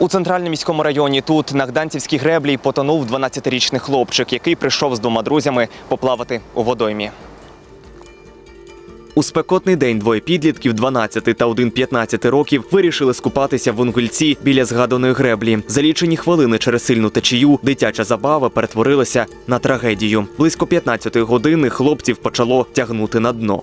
У центральному міському районі тут на Гданцівській греблі потонув 12-річний хлопчик, який прийшов з двома друзями поплавати у водоймі. У спекотний день двоє підлітків 12 та один 15 років вирішили скупатися в Унгульці біля згаданої греблі. За лічені хвилини через сильну течію дитяча забава перетворилася на трагедію. Близько 15 години хлопців почало тягнути на дно.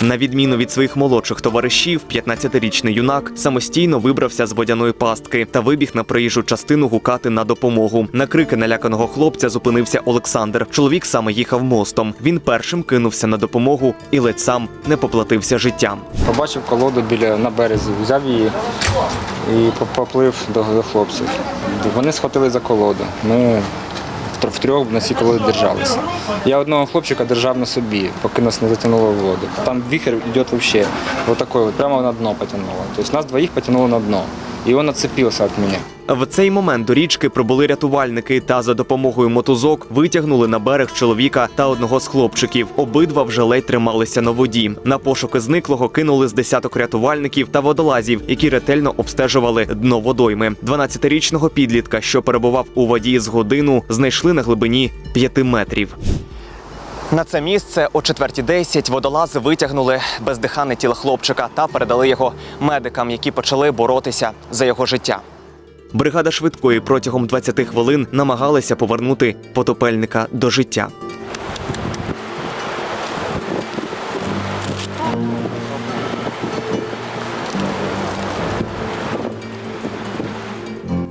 На відміну від своїх молодших товаришів, 15-річний юнак самостійно вибрався з водяної пастки та вибіг на проїжджу частину гукати на допомогу. На крики наляканого хлопця зупинився Олександр. Чоловік саме їхав мостом. Він першим кинувся на допомогу і ледь сам не поплатився життям. Побачив колоду біля на березі, взяв її і поплив до, хлопців. Вони схватили за колоду. Ми втр- трьох на цій колоді держалися. Я одного хлопчика держав на собі, поки нас не затягнуло в воду. Там віхер йде взагалі, вот, прямо на дно потягнуло. Тобто нас двоїх потягнуло на дно. І він відцепився від мене. В цей момент до річки прибули рятувальники та за допомогою мотузок витягнули на берег чоловіка та одного з хлопчиків. Обидва вже ледь трималися на воді. На пошуки зниклого кинули з десяток рятувальників та водолазів, які ретельно обстежували дно водойми. 12-річного підлітка, що перебував у воді з годину, знайшли на глибині 5 метрів. На це місце о 4.10 водолази витягнули бездиханне тіло хлопчика та передали його медикам, які почали боротися за його життя. Бригада швидкої протягом 20 хвилин намагалася повернути потопельника до життя.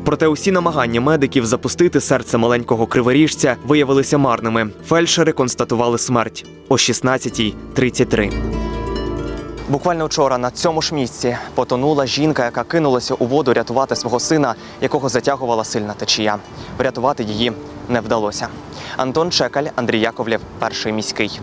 Проте усі намагання медиків запустити серце маленького криворіжця виявилися марними. Фельдшери констатували смерть о 16.33. Буквально вчора на цьому ж місці потонула жінка, яка кинулася у воду рятувати свого сина, якого затягувала сильна течія. Врятувати її не вдалося. Антон Чекаль, Андрій Яковлєв, перший міський.